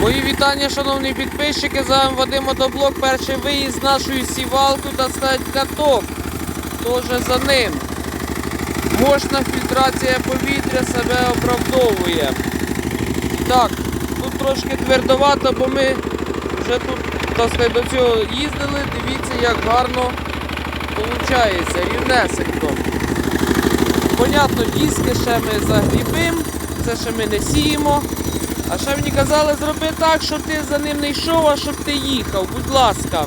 Мої вітання, шановні підписчики. З вами Вадим Мотоблок. Перший виїзд з нашою сівалкою та стать каток. Тоже за ним. Мощна фільтрація повітря себе оправдовує. Так, тут трошки твердовато, бо ми вже тут сказати, до цього їздили. Дивіться, як гарно виходить, рівнесенько. Понятно, диски ще ми загрібимо, це ще ми не сіємо. А ще мені казали, зроби так, щоб ти за ним не йшов, а щоб ти їхав. Будь ласка.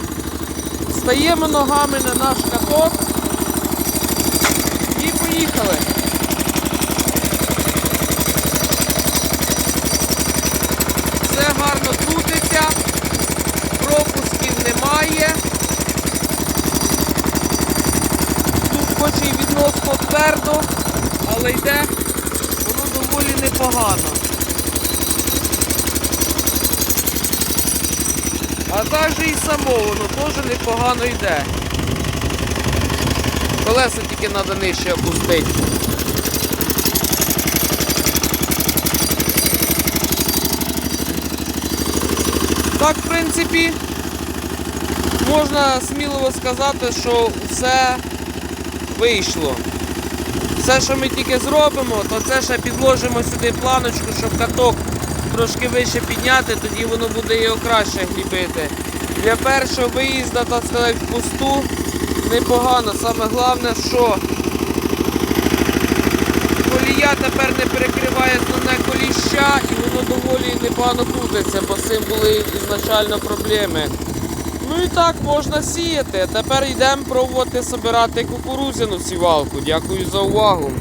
Стаємо ногами на наш каток і поїхали. Все гарно крутиться, пропусків немає. Тут хоч і відносно твердо, але йде воно доволі непогано. А також і само воно теж непогано йде. Колеса тільки треба нижче опустити. Так, в принципі, можна сміливо сказати, що все вийшло. Все, що ми тільки зробимо, то це ще підложимо сюди планочку, щоб каток трошки вище підняти, тоді воно буде його краще глібити. Для першого виїзду, так сказати, в пусту непогано. Саме головне, що колія тепер не перекриває основне коліща і воно доволі непогано крутиться, бо з цим були ізначально проблеми. Ну і так можна сіяти. Тепер йдемо пробувати збирати кукурузяну сівалку. Дякую за увагу.